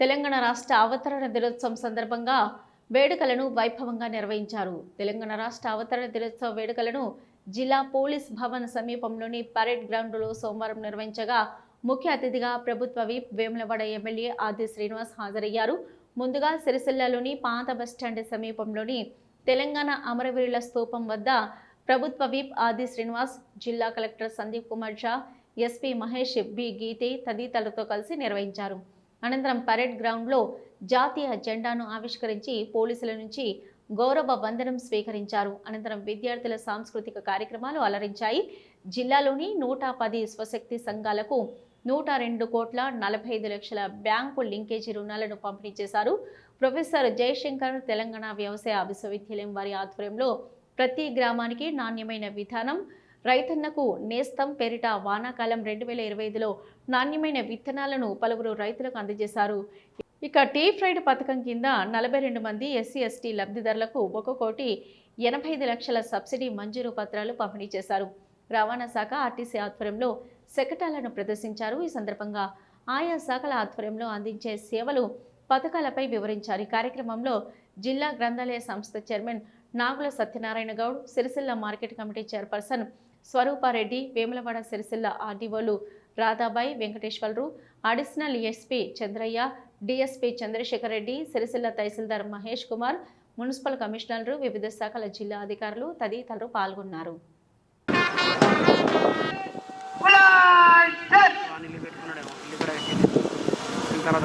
తెలంగాణ రాష్ట్ర అవతరణ దినోత్సవం సందర్భంగా వేడుకలను వైభవంగా నిర్వహించారు. తెలంగాణ రాష్ట్ర అవతరణ దినోత్సవ వేడుకలను జిల్లా పోలీస్ భవన్ సమీపంలోని పరేడ్ గ్రౌండ్లో సోమవారం నిర్వహించగా ముఖ్య అతిథిగా ప్రభుత్వ విప్ వేములవాడ ఎమ్మెల్యే ఆది శ్రీనివాస్ హాజరయ్యారు. ముందుగా సిరిసిల్లలోని పాత బస్టాండ్ సమీపంలోని తెలంగాణ అమరవీరుల స్తూపం వద్ద ప్రభుత్వ విప్ ఆది శ్రీనివాస్ జిల్లా collector Sandeep Kumar Shah SP Mahesh B Geete తదితరులతో కలిసి నిర్వహించారు. అనంతరం పరేడ్ గ్రౌండ్లో జాతీయ జెండాను ఆవిష్కరించి పోలీసుల నుంచి గౌరవ వందనం స్వీకరించారు. అనంతరం విద్యార్థుల సాంస్కృతిక కార్యక్రమాలు అలరించాయి. జిల్లాలోని నూట పది స్వశక్తి సంఘాలకు నూట రెండు కోట్ల నలభై ఐదు లక్షల బ్యాంకు లింకేజీ రుణాలను పంపిణీ చేశారు. ప్రొఫెసర్ జయశంకర్ తెలంగాణ వ్యవసాయ విశ్వవిద్యాలయం వారి ఆధ్వర్యంలో ప్రతి గ్రామానికి నాణ్యమైన విధానం రైతన్నకు నేస్తం పేరిట వానాకాలం రెండు వేల ఇరవై ఐదులో నాణ్యమైన విత్తనాలను పలువురు రైతులకు అందజేశారు. ఇక టీ ఫ్రైడ్ పథకం కింద నలభై రెండు మంది ఎస్సీ ఎస్టీ లబ్ధిదారులకు ఒక కోటి ఎనభై ఐదు లక్షల సబ్సిడీ మంజూరు పత్రాలు పంపిణీ చేశారు. రవాణా శాఖ ఆర్టీసీ ఆధ్వర్యంలో శకటాలను ప్రదర్శించారు. ఈ సందర్భంగా ఆయా శాఖల ఆధ్వర్యంలో అందించే సేవలు పథకాలపై వివరించారు. ఈ కార్యక్రమంలో జిల్లా గ్రంథాలయ సంస్థ chairman Nagula Satyanarayana Goud Sircilla market committee chairperson Swarupa Reddy Vemulawada Sircilla ఆర్డీఓలు Radhabai Venkateswara Rao additional SP Chandraiah DSP Chandrasekhar Reddy Sircilla తహసీల్దార్ మహేష్ కుమార్ మున్సిపల్ కమిషనర్లు వివిధ శాఖల జిల్లా అధికారులు తదితరులు పాల్గొన్నారు. తర్వాత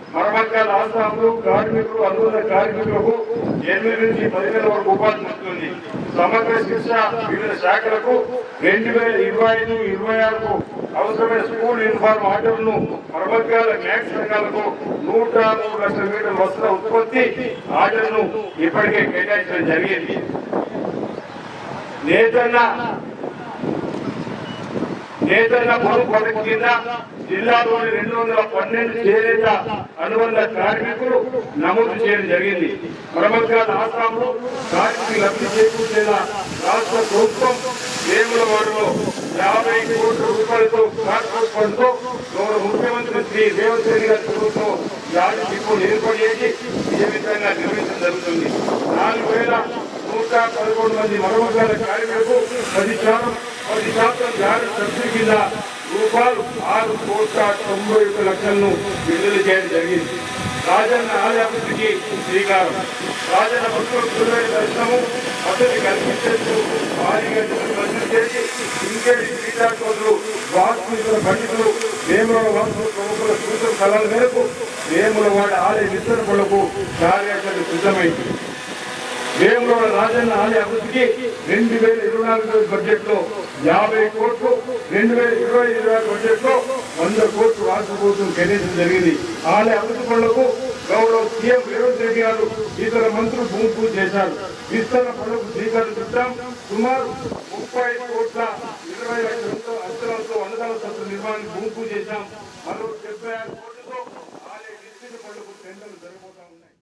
మరమక్కల రాష్ట్రాలు కార్మికులు అనుబంధ కార్మికులకు ఎనిమిది నుంచి పదివేల వరకు ఉపాధి ఉంటుంది సమగ్ర శిక్ష వివిధ శాఖలకు రెండు వేల ఇరవై ఐదు ఇరవై ఆరుకు అవసరమైన స్కూల్ యూనిఫామ్ ఆర్డర్లను మరమక్కల మ్యాక్స్ సంఘాలకు నూట మూడు లక్షల మీటర్ల వస్త్ర ఉత్పత్తి ఆర్డర్ను ఇప్పటికే కేటాయించడం జరిగింది. నేతన్న నేతన్న పొరుగు పథకం కింద జిల్లాలోని రెండు వందల పన్నెండు చేనేత అనుబంధ కార్మికులు నమోదు చేయడం జరిగింది. ప్రముఖాల ఆసాంలో కార్మికులు లబ్ధి చేకూర్చేలా రాష్ట్ర ప్రభుత్వం వేములవాడలో యాభై కోట్ల రూపాయలతో కార్పొరేట్ ఫండ్తో గౌరవ ముఖ్యమంత్రి శ్రీ రేవంత్ రెడ్డి గారి ప్రభుత్వం యాడ్ డిపోలు ఏర్పాటు చేసి ఏ విధంగా నిర్వహించడం జరుగుతుంది. నాలుగు వేల నూట పదకొండు మంది మరొకసారి కార్మికులకు పది శాతం పది శాతం జారీ సబ్సిడీ కింద రూపాయలు ఆరు కోట్ల తొంభై ఒక లక్షలను విడుదల చేయడం జరిగింది. రాజన్న ఆలయాభివృద్ధికి శ్రీకారం. రాజన్న భక్తులైన దర్శనము అతని కల్పించేందుకు భారీగా నిధులు చేసి ఇంకేటి క్రీడాకోరులు వాస్తు పండితులు వేముల వాస్తు ప్రముఖుల సూచన సలహాల మేరకు వేములవాడ ఆలయ విస్తరణకు కార్యాచరణ సిద్ధమైంది. వేములవాడ రాజన్న ఆలయ అభివృద్ధికి రెండు వేల ఇరవై నాలుగు బడ్జెట్లో యాభై కోట్లు రెండు వేల ఇరవై ఇరవై బడ్జెట్లో వంద కోట్లు రాష్ట్ర ప్రభుత్వం కేటాయించడం జరిగింది. ఆలయ అభివృద్ధి పనులకు గౌరవ సీఎం రేవంత్ రెడ్డి గారు ఇతర మంత్రులు భూమి పూజ చేశారు. విస్తరణ పనులకు శ్రీకారం చుట్టాం. సుమారు ముప్పై కోట్ల ఇరవై లక్షలతో అక్షరాలతో వందల సంస్థ నిర్మాణానికి భూమి పూజ చేశాం. మరో డెబ్బై ఆరు కోట్లతో ఆలయ విస్తరణ పనులకు టెండర్లు జరగబోతాయి